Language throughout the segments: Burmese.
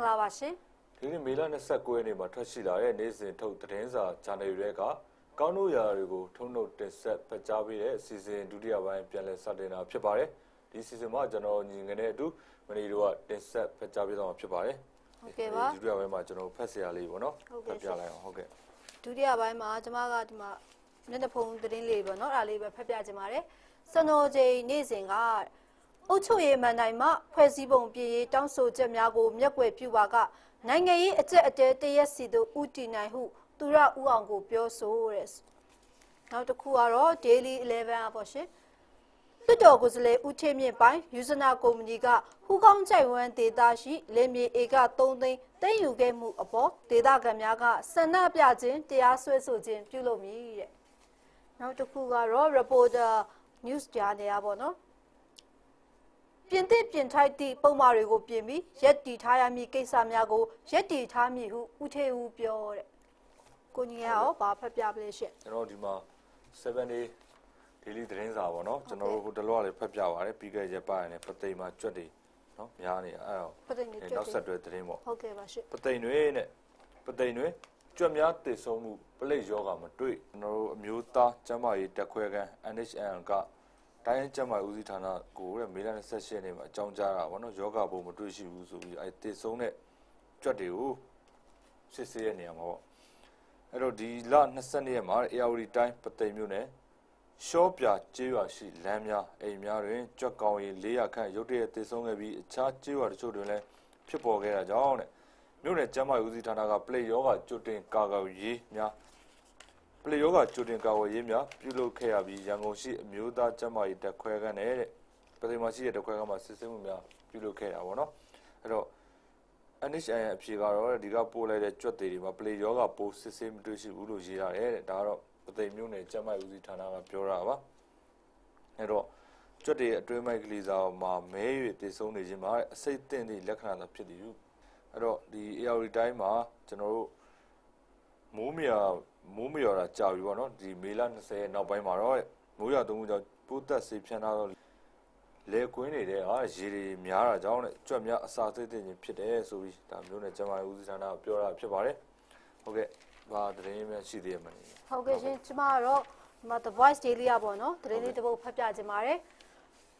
လာပါခင်ဗျာမင်္ဂလာပါရှင်ဒီနေ့မေလ29ရက်နေ့မှာထွက်ရှိလာတဲ့နေ့စဉ်ထုတ်သတင်းစာဂျာနယ်တွေကကောင်းတို့ရာတွေကိုထုံနှုတ်တင်ဆက်ဖတ်ကြားပေးတဲ့အစီအစဉ်ဒုတိယပိုင်းပြန်လည်စတင်တာဖြစ်ပါတယ်ဒီအစီအစဉ်မှာကျွန်တော်ညီငယ်နဲ့အတူမနီတို့ကတင်ဆက်ဖတ်ကြားပေးသွားမှာဖြစ်ပါတယ်ဟုတ်ကဲ့ပါဒီဒုတိယပိုင်းမှာကျွန်တော်ဖတ်စရာလေးပေါ့နော်ဟုတ်ကဲ့ဖတ်ပြလိုက်အောင်ဟုတ်ကဲ့ဒုတိယပိုင်းမှာကျမကဒီမှာမျက်နှာဖုံးသတင်းလေးပေါ့နော်အဲ့ဒါလေးပဲဖတ်ပြချင်ပါတယ်စနိုချိန်နေ့စဉ်က အုတ်ချုပ်ရေးမန်တိုင်းမှာဖွဲ့စည်းပုံပြည်ရေးတောင်းဆိုချက်များကိုမျက်ကွယ်ပြုပါကနိုင်ငံရေးအကျက်အတဲတရက်စီတို့ဥတီနိုင်ဟုသူရဦးအောင်ကိုပြောဆိုတဲ့နောက်တစ်ခုကတော့ daily 11အပေါ့ရှင်လွတ်တော်ကိုယ်စားလှယ်ဦးထေမြင့်ပိုင်းယူဇနာကုမ္ပဏီကဟူကောင်းကြိုက်ဝမ်းဒေတာရှိလင်းမြေဧက3သိန်းသိမ်းယူခဲ့မှုအပေါ်ဒေတာခံများကဆန္ဒပြခြင်းတရားစွဲဆိုခြင်းပြုလုပ်မည်တဲ့နောက်တစ်ခုကတော့ reporter news ကြားနေရပါတော့ ပြင်သစ်ပြင်ထိုက်သည့်ပုံမှားတွေကိုပြင်ပြီးရက်တီထားရမည့်ကိစ္စများကိုရက်တီထားမည်ဟုဦးထေဦးပြောတဲ့ကိုကြီးကရောဘာဖတ်ပြပလဲရှင့်ကျွန်တော်ဒီမှာ7 day daily သတင်းစာပေါ့နော်ကျွန်တော်တို့ဟိုတလောကလေးဖတ်ပြပါတယ်ပြီးခဲ့ရက်ပိုင်းနဲ့ပသိမ်မှာကြွက်တွေနော်များနေအဲ့တော့ပသိမ်တွေကြွက်တွေနောက်ဆက်တွဲသတင်းပေါ့ဟုတ်ကဲ့ပါရှင့်ပသိမ်တွေနဲ့ပသိမ်တွေကြွက်များတည်ဆုံးမှုပလိတ်ယောဂမတွေ့ကျွန်တော်တို့အမျိုးသားကျန်းမာရေးတက်ခွဲခန်း NHN က တိုင်းကျန်းမာရေးဦးစီးဌာနကိုတဲ့မေလ28ရက်နေ့မှာအကြောင်းကြားတာဗောနော်ယောဂဘုံမတွေ့ရှိဘူးဆိုပြီးအဲတည်ဆုံးတဲ့ကြွက်တွေကိုစစ်ဆေးရနေရမှာပေါ့အဲ့တော့ဒီလ22ရက်မှာ ARD တိုင်းပသိမ်မြို့နယ်ရှောပြကျေးရွာရှိလမ်းများအိမ်များတွင်ကြွက်ကောင်ရီ400ခန့်ရုတ်တရက်တည်ဆုံးခဲ့ပြီးအခြားကျေးရွာတချို့တွင်လည်းဖြစ်ပေါ်ခဲ့တာကြောင့်တဲ့မြို့နယ်ကျန်းမာရေးဦးစီးဌာနကပလေယောဂကြိုတင်ကာကွယ်ရေးများ ပလေယောဂကြိုတင်ကာကွယ်ရေးများပြုလုပ်ခဲ့ရပြီးရန်ကုန်ရှိအမျိုးသားကျန်းမာရေးတက်ခွဲခန်းနဲ့တဲ့ပသိမ်မှာရှိတဲ့တက်ခွဲခန်းမှာစစ်ဆေးမှုများပြုလုပ်ခဲ့တာပေါ့နော်အဲ့တော့ NHN ရဲ့အဖြေကတော့ဒီကပို့လိုက်တဲ့ကြွက်တွေတွေမှာပလေယောဂပိုးစစ်ဆေးမတွေ့ရှိဘူးလို့ရေးရတယ်တဲ့ဒါကတော့ပသိမ်မြို့နယ်ကျန်းမာရေးဦးစီးဌာနကပြောတာပါအဲ့တော့ကြွက်တွေရဲ့အတွင်းမိုက်ကလေးစာမှာမဲ၍တည်ဆုံးနေခြင်းမှာအစိတ်အသင့်သည့်လက္ခဏာသာဖြစ်သည်ဟုအဲ့တော့ဒီ AR တိုင်းမှာကျွန်တော်တို့မိုးမရ မိုးမရတာကြာပြီပေါ့နော်ဒီမေလ20ရက်နောက်ပိုင်းမှာတော့မိုးရသုံးခုကြောင့်ပိုးသက်စေဖြန်းထားတော့လေကွင်းနေတဲ့ဟာရေတွေများတာကြောင့်နဲ့ကြွက်များအစာသိသိချင်းဖြစ်တယ်ဆိုပြီးဒါမျိုးနဲ့ကျမရဲ့ဦးစီးဌာနကပြောတာဖြစ်ပါတယ်ဟုတ်ကဲ့ဘာသတင်းများရှိသေးရမလဲ ဟုတ်ကဲ့ရှင်ကျမကတော့ဒီမှာ The Voice Daily อ่ะပေါ့နော်သတင်းလေးတစ်ပုဒ်ဖတ်ပြခြင်းပါတယ်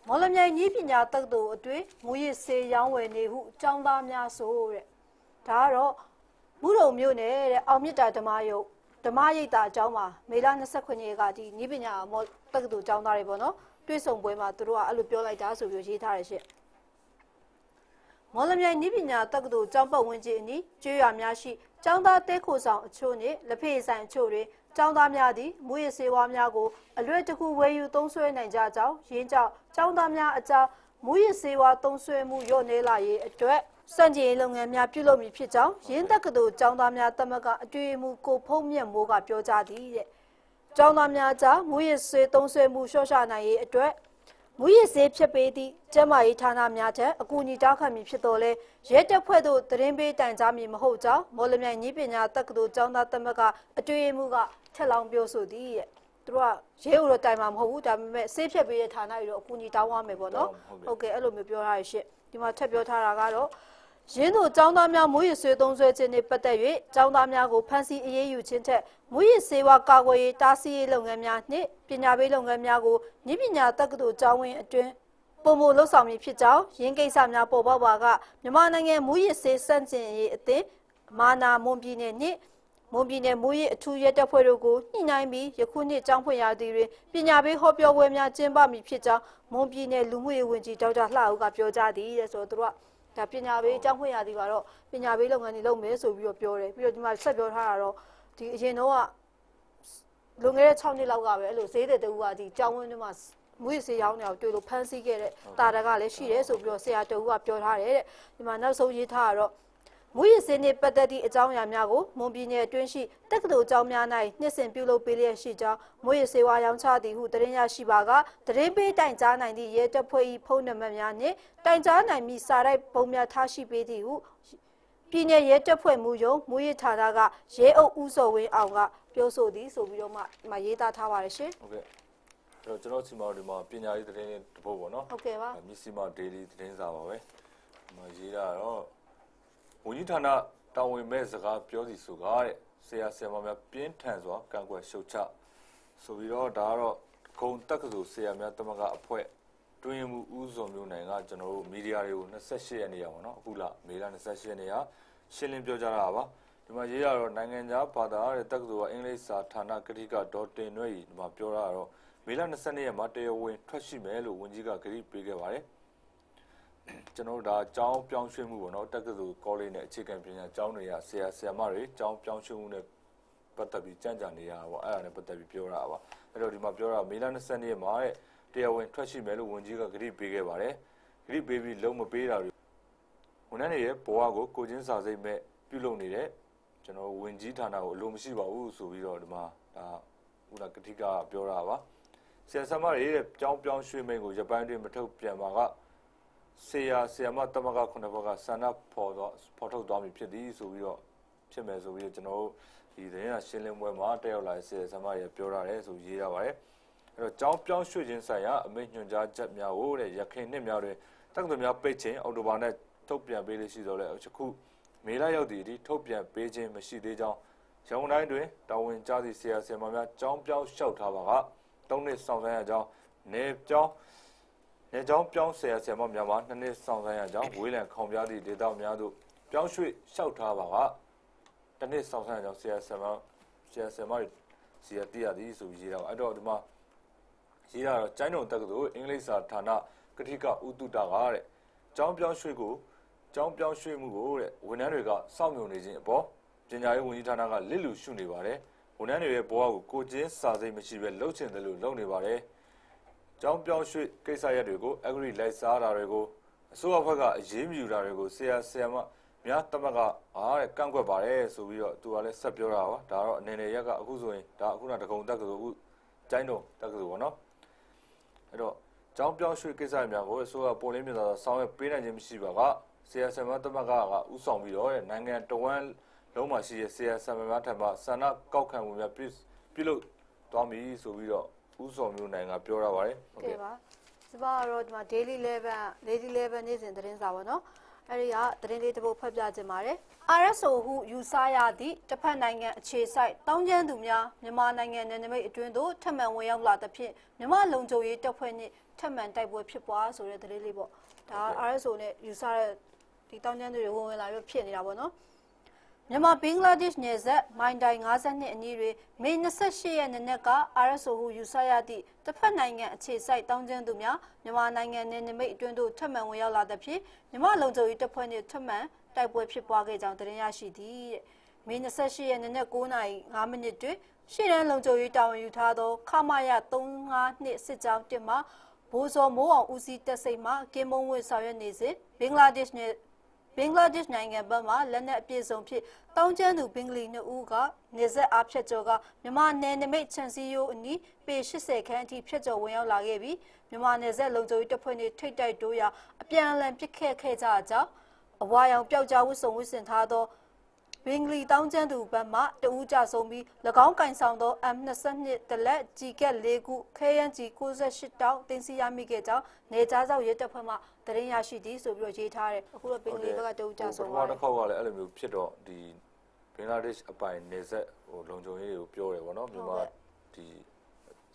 မော်လမြိုင်ကြီးပညာတက္ကသိုလ်အတွင်းမူရစ်စေးရောင်းဝယ်နေဟုចောင်းသားများဆိုတဲ့ဒါကတော့မူရုံမြို့နယ်တဲ့အောင်မြစ်တာဓမ္မယုတ် ဓမ္မရိပ်တာအကြောင်းမှာမေလ29ရက်ကဒီကြီးပညာမော်တက္ကသိုလ်ចောင်းသားတွေပေါ့နော်တွေ့ဆုံပွဲမှာသူတို့ကအဲ့လိုပြောလိုက်တာဆိုပြီးရေးထားရရှင့်မော်လမြိုင်နိပညာတက္ကသိုလ်ကျောင်းပတ်ဝန်းကျင်အနီးကျွေးရွာများရှိကျောင်းသားတဲခိုဆောင်အချို့နှင့်လက်ဖေးဆိုင်အချို့တွင်ကျောင်းသားများသည်မူရစေဝါများကိုအလွယ်တကူဝယ်ယူသုံးစွဲနိုင်ကြကြောင်းရင်းကြောင့်ကျောင်းသားများအကြား မူရစေဝါသုံးစွဲမှုလျော့နေလာရေးအတွက်စံကြည်လုပ်ငန်းများပြုလုပ်မည်ဖြစ်ကြောင်းရင်းတက္ကသိုလ်ကျောင်းသားများတမကအတွေ့အမှုကိုဖုံးမြတ်မိုးကပြောကြားသည်တဲ့ကျောင်းသားများကြားမူရစေသုံးစွဲမှုလျှော့ချနိုင်ရေးအတွက်မူရစ်စေးဖြစ်ပေးသည့်ကျန်းမာရေးဌာနများထက်အကူအညီတောင်းခံမည်ဖြစ်တော်လဲရဲတပ်ဖွဲ့သို့သတင်းပေးတိုင်ကြားမည်မဟုတ်ကြောင်းမော်လမြိုင်ကြီးပညာတက္ကသိုလ်ကျောင်းသားသမဂ္ဂအတွေ့အမှုကထက်လောင်းပြောဆိုသည်တဲ့ သူတို့ကရဲဦးတော့တိုင်မှာမဟုတ်ဘူးဒါပေမဲ့စေးဖြတ်ပေးတဲ့ဌာနတွေတော့အကူအညီတောင်းရမယ်ပေါ့နော်ဟုတ်ကဲ့အဲ့လိုမျိုးပြောထားရရှင့်ဒီမှာထပ်ပြောထားတာကတော့ရင်းတို့ចောင်းသားများမူရစ်ဆွေးသုံးဆွဲခြင်းနှင့်ပတ်သက်၍ចောင်းသားများကိုဖမ်းဆီးအရေးယူခြင်းထက်မူရစ်စေဝါကာကွယ်ရေးတားဆီးရေးလုပ်ငန်းများနှင့်ပညာပေးလုပ်ငန်းများကိုနည်းပညာတက္ကသိုလ်ကျောင်းဝင်းအတွင်းပုံမလှုပ်ဆောင်မည်ဖြစ်ကြောင်းရင်းကိစ္စများပေါ်ပေါက်ပါကမြန်မာနိုင်ငံမူရစ်စေစန့်ကျင်ရေးအသင်းမာနာမွန်ပြည်နယ်နှင့် မွန်ပြည်နယ်မူရစ်အထူးရဲတပ်ဖွဲ့တို့ကိုညှိနှိုင်းပြီးယခုနှစ်ကျောင်းဖွင့်ရာသီတွင်ပညာပေးဟောပြောပွဲများကျင်းပမည်ဖြစ်ကြောင်းမွန်ပြည်နယ်လူမှုရေးဝန်ကြီးဒေါက်တာလှဦးကပြောကြားသည်တဲ့ဆိုတော့သူတို့ကဒါပညာပေးကျောင်းဖွင့်ရသည်ကတော့ပညာပေးလုပ်ငန်းတွေလုပ်မယ်ဆိုပြီးတော့ပြောတယ်ပြီးတော့ဒီမှာဆက်ပြောထားတာတော့ဒီအရင်တော့ကလွန်ခဲ့တဲ့6နှစ်လောက်ကပဲအဲ့လိုဈေးတဲ့တူကဒီကျောင်းဝင်းတွေမှာမွေးစေးရောင်းနေအောင်တွေ့လို့ဖမ်းဆီးခဲ့တဲ့တာတကလည်းရှိတယ်ဆိုပြီးတော့ဆရာတူကပြောထားတယ်တဲ့ဒီမှာနောက်ဆုံးရေးထားတာတော့ မွေးစေးနေပတ်သက်သည့်အကြောင်းအရာများကိုမွန်ပြည်နယ်အတွင်းရှိတက္ကသိုလ်ကျောင်းများ၌နှစ်စဉ်ပြုလုပ်ပေးလျက်ရှိကြောင်းမွေးစေဝါရောင်းချသည်ဟုသတင်းရရှိပါကသတင်းပေးတိုင်ကြားနိုင်သည့်ရဲတပ်ဖွဲ့၏ဖုန်းနံပါတ်များနှင့်တိုင်ကြားနိုင်မည့်စာရိုက်ပုံများထားရှိပေးသည်ဟုပြည်내ရဲတပ်ဖွဲ့မှုယုံမူရဌာနကရဲအုပ်ဦးစောဝင်းအောင်ကပြောဆိုသည်ဆိုပြီးတော့မှဒီမှာရေးသားထားပါတယ်ရှင်ဟုတ်ကဲ့အဲ့တော့ကျွန်တော်စီမောဒီမှာပညာရေးသတင်းလေးတစ်ပုဒ်ပေါ့နော်ဟုတ်ကဲ့ပါမြစီမာ daily သတင်းစာပါပဲဒီမှာရေးတာတော့ ဝန်ကြီးဌာနတာဝန်မဲ့စကားပြောစီဆိုကားတဲ့ဆရာဆရာမများပြင်းထန်စွာကန့်ကွက်ရှုတ်ချဆိုပြီးတော့ဒါကတော့ဂုံတက္ကသိုလ်ဆရာများတမကအဖွဲ့တွင်မှုဦးစုံမျိုးနိုင်ကကျွန်တော်တို့မီဒီယာတွေကို28ရက်နေ့ရပါတော့အခုလမေလ28ရက်နေ့ကရှင်းလင်းပြောကြားတာပါဒီမှာရေးရတော့နိုင်ငံခြားဘာသာတဲ့တက္ကသိုလ်ကအင်္ဂလိပ်စာဌာနကတိကဒေါ်တင်ရွေးဒီမှာပြောတာတော့မေလ22ရက်မှာတရားဝင်ထွက်ရှိမယ်လို့ဝန်ကြီးကကြေညာပေးခဲ့ပါတယ် ကျွန်တော်တို့ဒါကျောင်းပြောင်းရွှေ့မှုပေါ့နော်တက္ကသိုလ်ကောလိပ်နဲ့အခြေခံပညာကျောင်းတွေကဆရာဆရာမတွေကျောင်းပြောင်းရွှေ့မှုနဲ့ပတ်သက်ပြီးကြံ့ကြာနေရတာပေါ့အဲ့ဒါနဲ့ပတ်သက်ပြီးပြောတာပါအဲ့တော့ဒီမှာပြောတာမေလ22ရက်မှာတဲ့တရားဝင်ထွက်ရှိမယ်လို့ဝန်ကြီးကကြေညာပေးခဲ့ပါတယ်ကြေညာပေးပြီးလုံးမပေးတာတွေဝန်ထမ်းတွေရဲ့ဘဝကိုကိုချင်းစာစိတ်မဲ့ပြုလုပ်နေတဲ့ကျွန်တော်ဝင်ကြီးဌာနကိုအလိုမရှိပါဘူးဆိုပြီးတော့ဒီမှာဒါခုနကတိကပြောတာပါဆရာဆရာမတွေရဲ့ကျောင်းပြောင်းရွှေ့မိန်ကိုရပိုင်းတွင်မထုတ်ပြန်ပါက ဆရာဆရာမတမကခုနှစ်ဘက်ကဆန္ဒဖော်တော့ဖော်ထုတ်သွားပြီဖြစ်သည်ဆိုပြီးတော့ဖြစ်မယ်ဆိုပြီးတော့ကျွန်တော်တို့ဒီသတင်းရရှင်းလင်းပွဲမှာတက်ရောက်လာတဲ့ဆရာဆရာမတွေပြောရတယ်ဆိုရေးရပါတယ်အဲ့တော့ကျောင်းပြောင်းရွှေ့ခြင်းဆိုင်ရာအမိန့်ညွှန်ကြားချက်များကိုတဲ့ရခိုင်နှစ်များတွင်တက္ကသိုလ်များပိတ်ခြင်းအော်တိုဘာနဲ့ထုတ်ပြန်ပေးလို့ရှိတော့လေအခုမေလရောက်သည့်အထိထုတ်ပြန်ပေးခြင်းမရှိသေးကြောင်းရန်ကုန်တိုင်းတွင်တာဝန်ကျသည့်ဆရာဆရာမများကျောင်းပြောင်းလျှောက်ထားပါက၃နှစ်ဆောင်ဆိုင်ရကြောင်းနေကျောင်း နေကျောင်းပြောင်းဆရာဆရာမများမှာနှစ်နှစ်ဆောင်ဆိုင်ရကြောင်းဝေးလံခေါင်ပြသည့်ဒေသများသို့ပြောင်းရွှေ့လျှောက်ထားပါကတစ်နှစ်ဆောင်ဆိုင်ရကြောင်းဆရာဆရာမဆရာဆရာမတွေဆရာတည်ရသည်ဆိုပြီးရေးတာပါအဲ့တော့ဒီမှာရေးတာတော့ကျိုင်းတုံတက္ကသိုလ်အင်္ဂလိပ်စာဌာနကတိကဥတုတာကတဲ့ကျောင်းပြောင်းရွှေ့ကိုကျောင်းပြောင်းရွှေ့မှုကိုတဲ့ဝန်ထမ်းတွေကစောင့်မျှော်နေခြင်းအပေါ်ပညာရေးဝန်ကြီးဌာနကလစ်လူရှုနေပါတယ်ဝန်ထမ်းတွေရဲ့ဘဝကိုကိုချင်းစာစိတ်မရှိဘဲလှုပ်ချင်တယ်လို့လုပ်နေပါတယ် ကျောင်းပြောင်းရွှေ့ကိစ္စရပ်တွေကိုအဂရိလိုက်စားတာတွေကိုအစိုးရဘက်ကအရေးမယူတာတွေကိုဆရာဆရာမများတမကအားတဲ့ကန့်ကွက်ပါတယ်ဆိုပြီးတော့သူကလည်းဆက်ပြောတာပါဒါတော့အနေနဲ့ရက်ကအခုဆိုရင်ဒါအခုနတကုံတက်ကဆိုအခုကျိုင်းတုံတက်ကဆိုပေါ့နော်အဲ့တော့ကျောင်းပြောင်းရွှေ့ကိစ္စများကိုအစိုးရပေါ်လင်းမြင်သာဆောင်ရွက်ပေးနိုင်ခြင်းမရှိပါကဆရာဆရာမတမကကဥဆောင်ပြီးတော့နိုင်ငံတော်ဝန်လုံးမှာရှိတဲ့ဆရာဆရာမများထံမှဆန္ဒကောက်ခံမှုများပြုပြုလုပ်သွားပြီဆိုပြီးတော့ ဥဆောင်မျိုးနိုင်ငံပြောရပါတယ်ဟုတ်ကဲ့ကဲ့ပါစပါတော့ဒီမှာ daily level daily level နေ့စဉ်သတင်းစာပေါ့နော်အဲ့ဒီကသတင်းလေးတစ်ပုဒ်ဖတ်ပြခြင်းပါတယ် RSO ဟုယူဆရသည့်တစ်ဖက်နိုင်ငံအခြေစိုက်တောင်းကျမ်းသူများမြန်မာနိုင်ငံနယ်နိမိတ်အတွင်းသို့ထပ်မံဝင်ရောက်လာသဖြင့်မြန်မာလုံခြုံရေးတပ်ဖွဲ့နှင့်ထပ်မံတိုက်ပွဲဖြစ်ပွားဆိုတဲ့သတင်းလေးပေါ့ဒါ RSO နဲ့ယူဆတဲ့ဒီတောင်းကျမ်းသူတွေဝင်ဝင်လာပြီးဖြစ်နေတာပေါ့နော် မြန်မာဘင်္ဂလားဒေ့ရှ်နယ်စပ်မိုင်တိုင်52အနီးတွင်မေ28ရက်နေ့နက်က RSO ဟုယူဆရသည့်တစ်ဖက်နိုင်ငံအခြေစိုက်တောင်းကျမ်းသူများမြန်မာနိုင်ငံနယ်နိမိတ်အတွင်းသို့ထပ်မံဝင်ရောက်လာသဖြင့်မြန်မာလုံခြုံရေးတပ်ဖွဲ့နှင့်ထပ်မံတိုက်ပွဲဖြစ်ပွားခဲ့ကြောင်းသတင်းရရှိသည်တဲ့မေ28ရက်နေ့နက်9:05မိနစ်တွင်ရှေ့တန်းလုံခြုံရေးတာဝန်ယူထားသောခမာယ352စစ်ကြောင်းတင်မှဘိုးစောမိုးအောင်ဦးစီးတပ်စိတ်မှကင်းမုံဝတ်ဆောင်ရွက်နေစဉ်ဘင်္ဂလားဒေ့ရှ်နယ် ဘင်္ဂလားဒေ့ရှ်နိုင်ငံဘက်မှလက်နက်အပြည့်စုံဖြင့်တောင်းကျမ်းသူဘင်္ဂလီနှစ်ဦးကနေဆက်အားဖြတ်ကျော်ကမြန်မာနယ်နိမိတ်ချန်စီယိုအနီးပေ80ခန်းအထိဖြတ်ကျော်ဝင်ရောက်လာခဲ့ပြီးမြန်မာနယ်ဆက်လုံခြုံရေးတပ်ဖွဲ့တွေထိတ်တိုက်တိုးရာအပြန်အလှန်ပစ်ခတ်ခဲ့ကြကြောင်းအဝါရောင်ပျောက်ကြားဝတ်စုံဝတ်ဆင်ထားသော ဘင်္ဂလီတောင်းကျမ်းသူဘက်မှတဦးကြဆုံးပြီး၎င်းကင်ဆောင်သော M22 တလက်ကြီးကက်၄ခုခဲယမ်းကြီး68တောင်းတင်စီရမိခဲ့ကြောင်းနေကြားစောက်ရဲတပ်ဖွဲ့မှသတင်းရရှိသည်ဆိုပြီးတော့ရေးထားတယ်အခုတော့ဘင်္ဂလီဘက်ကတဦးကြဆုံးပပါထမတတစ်ယ်ခေါက်ကလည်းအဲ့လိုမျိုးဖြစ်တော့ဒီဘင်္ဂလားဒေ့ရှ်အပိုင်နေဆက်ဟိုလုံခြုံရေးတွေကိုပြောတယ်ဗောနော်မြန်မာဒီ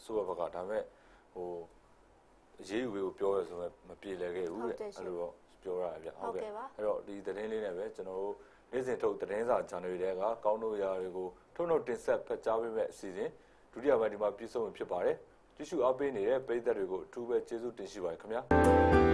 ဆိုဘက်ကဒါပေမဲ့ဟိုအရေးယူကိုပြောရဆိုတော့မပြေလည်ခဲ့ဘူးတဲ့အဲ့လိုတော့ပြောရတာဗျဟုတ်ကဲ့အဲ့တော့ဒီသတင်းလေးနဲ့ပဲကျွန်တော်တို့ နေ့စဉ်ထုတ်သတင်းစာဂျာနယ်တွေကကောင်းတို့ရာတွေကိုထုတ်နှုတ်တင်ဆက်ဖတ်ကြားပေးမဲ့အစီအစဉ်ဒုတိယပိုင်းဒီမှာပြည့်စုံဖြစ်ပါတယ်တ िश ူအားပေးနေတဲ့ပရိသတ်တွေကိုအထူးပဲကျေးဇူးတင်ရှိပါတယ်ခင်ဗျာ